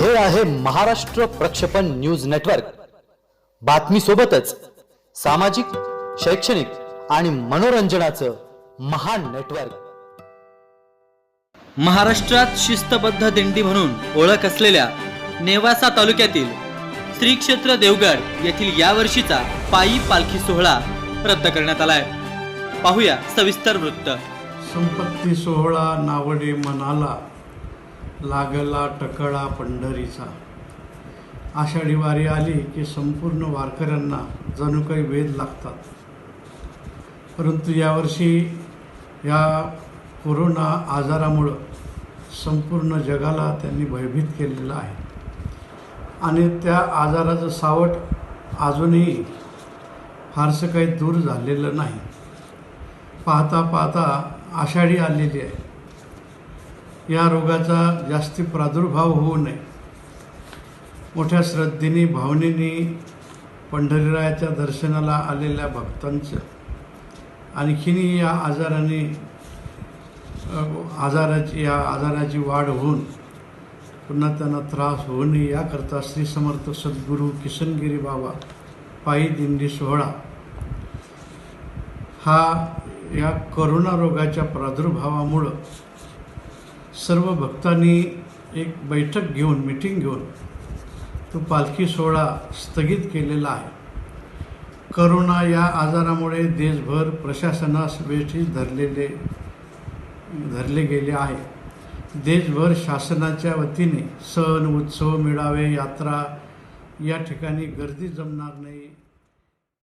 हे आहे महाराष्ट्र प्रक्षेपण न्यूज नेटवर्क. बातमी सोबतच सामाजिक शैक्षणिक आणि मनोरंजनाचं महान नेटवर्क. महाराष्ट्रात शिस्तबद्ध दिंडी म्हणून ओळख असलेल्या नेवासा तालुक्यातील श्री क्षेत्र देवगड येथील यावर्षीचा पायी पालखी सोहळा रद्द करण्यात आलाय. पाहूया सविस्तर वृत्त. संपत्ती सोहळा नावडे मनाला. लागला टकळा पंढरीचा. आषाढी वारी आली की संपूर्ण वारकऱ्यांना जणू काही वेध लागतात. परंतु यावर्षी या कोरोना आजारामुळं संपूर्ण जगाला त्यांनी भयभीत केलेलं आहे. आणि त्या आजाराचं सावट अजूनही फारसं काही दूर झालेलं नाही. पाहता पाहता आषाढी आलेली आहे. या रोगाचा जास्ती प्रादुर्भाव होऊ नये. मोठ्या श्रद्धेने भावनेने पंढरीरायाच्या दर्शनाला आलेल्या भक्तांचं आणखीनही या आजाराने आजाराची या आजाराची वाढ होऊन पुन्हा त्यांना त्रास होऊ नये याकरता श्री समर्थ सद्गुरू किशनगिरी बाबा पायी दिंडी सोहळा. हा या करोना रोगाच्या प्रादुर्भावामुळं सर्व भक्तांनी एक बैठक घेऊन मिटिंग घेऊन तो पालखी सोहळा स्थगित केलेला आहे. करोना या आजारामुळे देशभर प्रशासनास वेठी धरलेले धरले गेले आहे. देशभर शासनाच्या वतीने सण उत्सव मेळावे यात्रा या ठिकाणी गर्दी जमणार नाही.